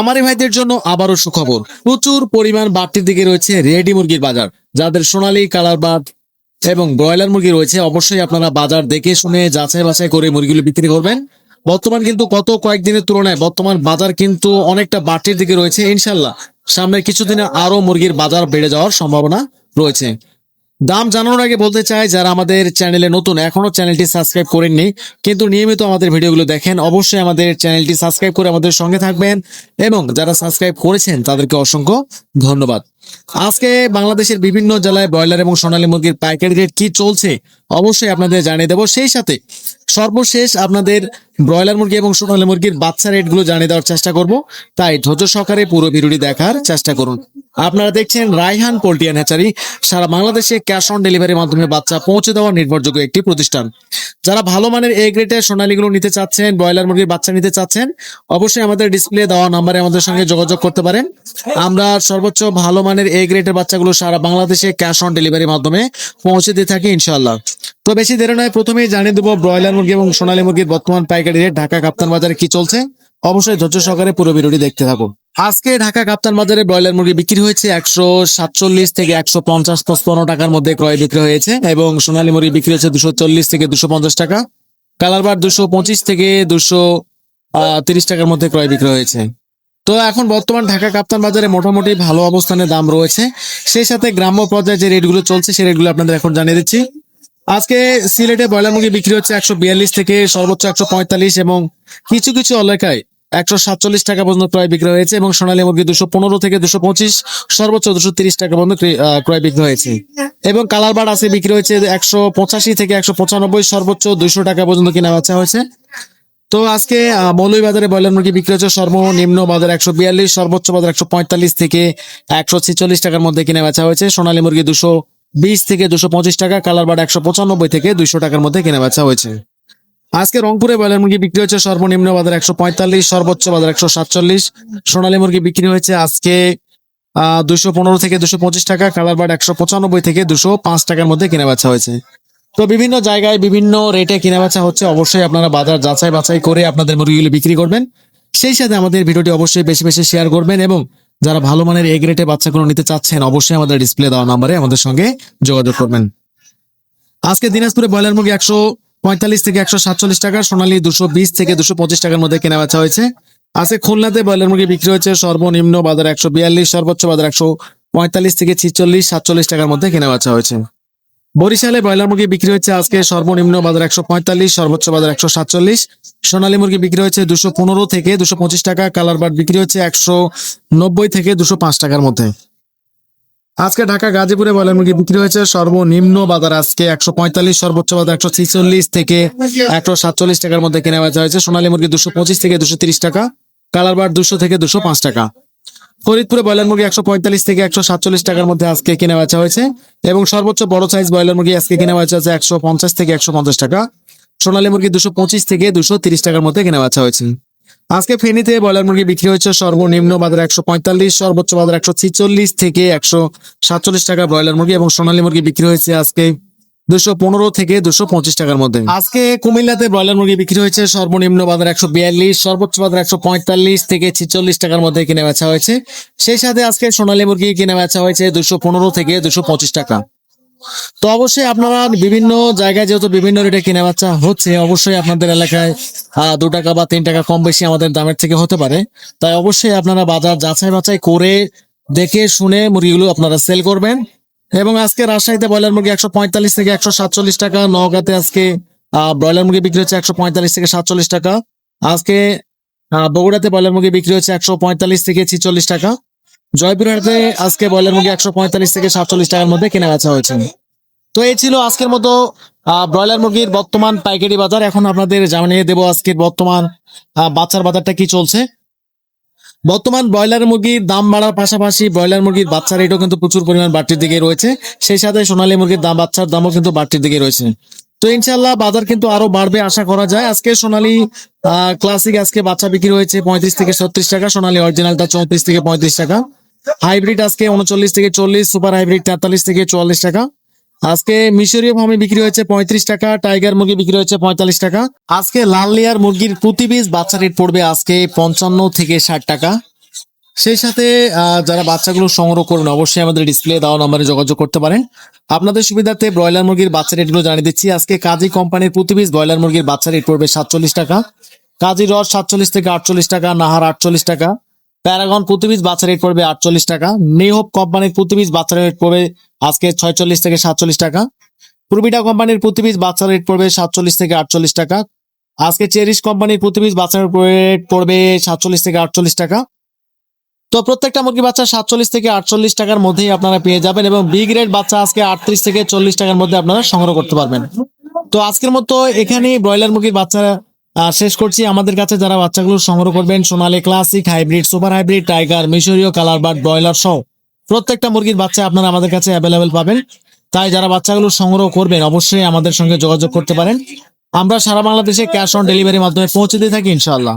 আমাদের ভাইদের জন্য আবারও সুখবর। প্রচুর পরিমাণ বাড়তির দিকে রয়েছে রেডি মুরগির বাজার। যাদের সোনালী, কালার বাদ এবং ব্রয়লার মুরগি রয়েছে, অবশ্যই আপনারা বাজার দেখে শুনে যাচাই বাছাই করে মুরগিগুলো বিক্রি করবেন। বর্তমান কিন্তু গত কয়েকদিনের তুলনায় বর্তমান বাজার কিন্তু অনেকটা বাড়তির দিকে রয়েছে ইনশাল্লাহ সামনের কিছুদিনে আরও মুরগির বাজার বেড়ে যাওয়ার সম্ভাবনা রয়েছে। দাম জানানোর আগে বলতে চাই, যারা আমাদের চ্যানেলে নতুন, এখনও চ্যানেলটি সাবস্ক্রাইব করেননি, কিন্তু নিয়মিত আমাদের ভিডিওগুলো দেখেন, অবশ্যই আমাদের চ্যানেলটি সাবস্ক্রাইব করে আমাদের সঙ্গে থাকবেন এবং যারা সাবস্ক্রাইব করেছেন, তাদেরকে অসংখ্য ধন্যবাদ। আজকে বাংলাদেশের বিভিন্ন জেলায় ব্রয়লার এবং সোনালী মুরগির পাইকারি রেট কি চলছে, অবশ্যই আপনাদের জানিয়ে দেবো। সেই সাথে সর্বশেষ আপনাদের ব্রয়লার মুরগি এবং সোনালী মুরগির বাচ্চা রেটগুলো জানিয়ে দেওয়ার চেষ্টা করব। তাই ধৈর্য সহকারে পুরো ভিডিওটি দেখার চেষ্টা করুন। আপনারা দেখছেন রায়হান পোল্ট্রিয়ান হ্যাচারি। সারা বাংলাদেশে ক্যাশ অন ডেলিভারির মাধ্যমে বাচ্চা পৌঁছে দেওয়ার নির্ভরযোগ্য একটি প্রতিষ্ঠান। যারা ভালো মানের এ গ্রেডের সোনালীগুলো নিতে চাচ্ছেন, ব্রয়লার মুরগির বাচ্চা নিতে চাচ্ছেন, অবশ্যই আমাদের ডিসপ্লে দেওয়া নাম্বারে আমাদের সঙ্গে যোগাযোগ করতে পারেন। আমরা সর্বোচ্চ ভালো মানের এ গ্রেডের বাচ্চাগুলো সারা বাংলাদেশে ক্যাশ অন ডেলিভারির মাধ্যমে পৌঁছে দিয়ে থাকি ইনশাল্লাহ তো বেশি দেরি নয়, প্রথমেই জানিয়ে দেবো ব্রয়লার মুরগি এবং সোনালী মুরগির বর্তমান পাইকারি রেট ঢাকা কাপ্তান বাজারে কি চলছে। অবশ্যই ধৈর্য সহকারে পুরো ভিডিওটি দেখতে থাকুন। আজকে ঢাকা কাপ্তান বাজারে ব্রয়লার মুরগি বিক্রি হয়েছে একশো সাতচল্লিশ থেকে একশো পঞ্চাশ পঁচপন্ন টাকার মধ্যে ক্রয় বিক্রি হয়েছে এবং সোনালী মুরগি বিক্রি হয়েছে দুশো চল্লিশ থেকে দুশো পঞ্চাশ টাকা। কালারবার দুশো পঁচিশ থেকে দুশো তিরিশ টাকার মধ্যে ক্রয় বিক্রি হয়েছে। তো এখন বর্তমান ঢাকা কাপ্তান বাজারে মোটামুটি ভালো অবস্থানে দাম রয়েছে। সেই সাথে গ্রাম্য পর্যায়ে যে রেটগুলো চলছে সেই রেটগুলো আপনাদের এখন জানিয়ে দিচ্ছি। আজকে সিলেটে ব্রয়লার মুরগি বিক্রি হচ্ছে একশো বিয়াল্লিশ থেকে সর্বোচ্চ একশো পঁয়তাল্লিশ এবং কিছু কিছু এলাকায় একশো সাতচল্লিশ টাকা পর্যন্ত ক্রয় বিক্রি হয়েছে এবং সোনালী মুরগি দুশো পনেরো থেকে দুশো পঁচিশ সর্বোচ্চ দুশো তিরিশ টাকা পর্যন্ত ক্রয়- বিক্রি হয়েছে। এবং কালার বাট আছে বিক্রি হয়েছে একশো পঁচাশি থেকে একশো পঁচানব্বই সর্বোচ্চ দুইশো টাকা পর্যন্ত কেনা বেচা হয়েছে। তো আজকে আহ, মৌলভীবাজারে ব্রয়লার মুরগি বিক্রি হচ্ছে সর্বনিম্ন বাজার একশো বিয়াল্লিশ সর্বোচ্চ বাজার একশো পঁয়তাল্লিশ থেকে একশো ছেচল্লিশ টাকার মধ্যে কিনে বেচা হয়েছে। সোনালী মুরগি দুশো বিশ থেকে দুশো পঁচিশ টাকা কালার বাট একশো পঁচানব্বই থেকে দুইশো টাকার মধ্যে কিনে বেচা হয়েছে। আজকে রংপুরে ব্রয়লার মুরগি বিক্রি হয়েছে সর্বনিম্ন বাজার একশো পঁয়তাল্লিশ, সর্বোচ্চ বাজার একশো সাতচল্লিশ। সোনালী মুরগি বিক্রি হয়েছে আজকে দুশো পনেরো থেকে দুশো পঁচিশ টাকা কালার বাট একশো পঁচানব্বই থেকে দুশো পাঁচ টাকার মধ্যে কিনে বেচা হয়েছে। তো বিভিন্ন জায়গায় বিভিন্ন রেটে কিনা বেচা হচ্ছে, অবশ্যই আপনারা বাজার যাচাই বাছাই করে আপনাদের মুরগিগুলো বিক্রি করবেন। সেই সাথে আমাদের ভিডিওটি অবশ্যই বেশি বেশি শেয়ার করবেন এবং যারা ভালো মানের এগ রেটে বাচ্চাগুলো নিতে চাচ্ছেন, অবশ্যই আমাদের ডিসপ্লে দেওয়া নাম্বারে আমাদের সঙ্গে যোগাযোগ করবেন। আজকে দিনাজপুরে ব্রয়লার মুরগি একশো পঁয়তাল্লিশ থেকে একশো সাতচল্লিশ টাকা, সোনালী দুশো বিশ থেকে দুশো পঁচিশ টাকার মধ্যে কেনা বেচা হয়েছে। আজকে খুলনাতে ব্রয়লার মুরগি বিক্রি হয়েছে, সর্বনিম্ন বাজার একশো বিয়াল্লিশ, সর্বোচ্চ বাজার একশো পঁয়তাল্লিশ থেকে ছিচল্লিশ, সাতচল্লিশ টাকার মধ্যে কেনা বেচা হয়েছে। বরিশালে ব্রয়লার মুরগি বিক্রি হচ্ছে আজকে, সর্বনিম্ন বাজার একশো পঁয়তাল্লিশ, সর্বোচ্চ বাজার একশো সাতচল্লিশ। সোনালী মুরগি বিক্রি হচ্ছে দুশো পনেরো থেকে দুশো পঁচিশ টাকা, কালার বাট বিক্রি হচ্ছে একশো নব্বই থেকে দুশো পাঁচ টাকার মধ্যে। আজকে ঢাকা গাজীপুরে ব্রয়লার মুরগি বিক্রি হয়েছে। সর্বনিম্ন বাজার আজকে একশো পঁয়তাল্লিশ, সর্বোচ্চ বাজার একশো ছিচল্লিশ থেকে একশো সাতচল্লিশ টাকার মধ্যে কেনা বেচা হয়েছে। সোনালী মুরগি দুশো পঁচিশ থেকে দুশো তিরিশ টাকা, কালার বার দুশো থেকে দুশো পাঁচ টাকা। ফরিদপুরে ব্রয়লার মুরগি একশো পঁয়তাল্লিশ থেকে একশো সাতচল্লিশ টাকার মধ্যে আজকে কেনা বেচা হয়েছে এবং সর্বোচ্চ বড় সাইজ ব্রয়লার মুরগি আজকে কেনা বেচা হচ্ছে একশো পঞ্চাশ থেকে একশো পঞ্চাশ টাকা। সোনালী মুরগি দুশো পঁচিশ থেকে দুশো তিরিশ টাকার মধ্যে কেনা বেচা হয়েছে। আজকে ফেনীতে ব্রয়লার মুরগি বিক্রি হচ্ছে সর্বনিম্ন বাজার একশো পঁয়তাল্লিশ, সর্বোচ্চ বাজার একশো ছিচল্লিশ থেকে একশো সাতচল্লিশ টাকা ব্রয়লার মুরগি এবং সোনালী মুরগি বিক্রি হয়েছে আজকে দুশো পনেরো থেকে দুশো পঁচিশ টাকার মধ্যে। আজকে কুমিল্লাতে ব্রয়লার মুরগি বিক্রি হয়েছে সর্বনিম্ন বাজার একশো বিয়াল্লিশ, সর্বোচ্চ বাজার একশো পঁয়তাল্লিশ থেকে ছিচল্লিশ টাকার মধ্যে কিনে বেচা হয়েছে। সেই সাথে আজকে সোনালী মুরগি কিনে বেচা হয়েছে দুশো পনেরো থেকে দুশো পঁচিশ টাকা। তো অবশ্যই আপনারা বিভিন্ন জায়গায় যেহেতু বিভিন্ন রেটে কেনা বাচ্চা হচ্ছে, অবশ্যই আপনাদের এলাকায় দু টাকা বা তিন টাকা কম বেশি আমাদের দামের থেকে হতে পারে। তাই অবশ্যই আপনারা বাজার যাচাই বাছাই করে দেখে শুনে মুরগিগুলো আপনারা সেল করবেন। এবং আজকে রাজশাহীতে ব্রয়লার মুরগি একশো পঁয়তাল্লিশ থেকে একশো সাতচল্লিশ টাকা, নওগাঁতে আজকে ব্রয়লার মুরগি বিক্রি হচ্ছে একশো পঁয়তাল্লিশ থেকে সাতচল্লিশ টাকা। আজকে বগুড়াতে ব্রয়লার মুরগি বিক্রি হচ্ছে একশো পঁয়তাল্লিশ থেকে ছিচল্লিশ টাকা। জয়পুরহাটে আজকে ব্রয়লার মুরগি একশো পঁয়তাল্লিশ থেকে সাতচল্লিশ টাকার মধ্যে কেনা বেচা হয়েছে। তো এই ছিল আজকের মতো ব্রয়লার মুরগির বর্তমান পাইকারি বাজার। এখন আপনাদের জানিয়ে দেবো আজকের বর্তমান বাচ্চার বাজারটা কি চলছে। বর্তমান ব্রয়লার মুরগির দাম বাড়ার পাশাপাশি ব্রয়লার মুরগির বাচ্চার রেটও কিন্তু প্রচুর পরিমাণ বাড়তির দিকে রয়েছে। সেই সাথে সোনালী মুরগির দাম, বাচ্চার দামও কিন্তু বাড়তির দিকে রয়েছে। তো ইনশাল্লাহ বাজার কিন্তু আরও বাড়বে আশা করা যায়। আজকে সোনালী ক্লাসিক আজকে বাচ্চা বিক্রি হয়েছে পঁয়ত্রিশ থেকে ছত্রিশ টাকা, সোনালি অরিজিনালটা চৌত্রিশ থেকে পঁয়ত্রিশ টাকা। হাইব্রিড আজকে উনচল্লিশ থেকে চল্লিশ সুপার হাইব্রিড তেতাল্লিশ থেকে চুয়াল্লিশ টাকা। আজকে মিশরীয় ফার্মে বিক্রি হয়েছে পঁয়ত্রিশ টাকা টাইগার মুরগি বিক্রি হয়েছে পঁয়তাল্লিশ টাকা। আজকে লাল লেয়ার মুরগির প্রতি পিস বাচ্চা রেট পড়বে আজকে পঞ্চান্ন থেকে ষাট টাকা। সেই সাথে যারা বাচ্চাগুলো সংগ্রহ করুন অবশ্যই আমাদের ডিসপ্লে দেওয়া নম্বরে যোগাযোগ করতে পারেন। আপনাদের সুবিধার্থে ব্রয়লার মুরগির বাচ্চা রেটগুলো জানিয়ে দিচ্ছি। আজকে কাজী কোম্পানির প্রতি পিস ব্রয়লার মুরগির বাচ্চা রেট পড়বে সাতচল্লিশ টাকা। কাজী রস সাতচল্লিশ থেকে আটচল্লিশ টাকা, নাহার আটচল্লিশ টাকা। প্যারাগন প্রতি পিস বাচ্চা রেট পড়বে আটচল্লিশ টাকা। নেহোপ কোম্পানির প্রতি পিস বাচ্চা রেট পড়বে আজকে ছয়চল্লিশ থেকে সাতচল্লিশ টাকা। প্রবিটা কোম্পানির প্রতি পিস বাচ্চা রেট পড়বে সাতচল্লিশ থেকে আটচল্লিশ টাকা। আজকে চেরিশ কোম্পানির প্রতি পিস বাচ্চার রেট পড়বে সাতচল্লিশ থেকে আটচল্লিশ টাকা। তো প্রত্যেকটা মুরগি বাচ্চা সাতচল্লিশ থেকে আটচল্লিশ টাকার মধ্যেই আপনারা পেয়ে যাবেন এবং বি গ্রেড বাচ্চা আজকে আটত্রিশ থেকে চল্লিশ টাকার মধ্যে আপনারা সংগ্রহ করতে পারবেন। তো আজকের মতো এখানেই ব্রয়লার মুরগির বাচ্চা শেষ করছি। আমাদের কাছে যারা বাচ্চাগুলো সংগ্রহ করবেন, Sonali classic hybrid super hybrid tiger মিশরীয় কালার বার্ড ব্রয়লার সহ প্রত্যেকটা মুরগির বাচ্চা আপনারা আমাদের কাছে অ্যাভেলেবেল পাবেন। তাই যারা বাচ্চাগুলো সংগ্রহ করবেন, অবশ্যই আমাদের সঙ্গে যোগাযোগ করতে পারেন। আমরা সারা বাংলাদেশে ক্যাশ অন ডেলিভারির মাধ্যমে পৌঁছে দিয়ে থাকি, ইনশাআল্লাহ।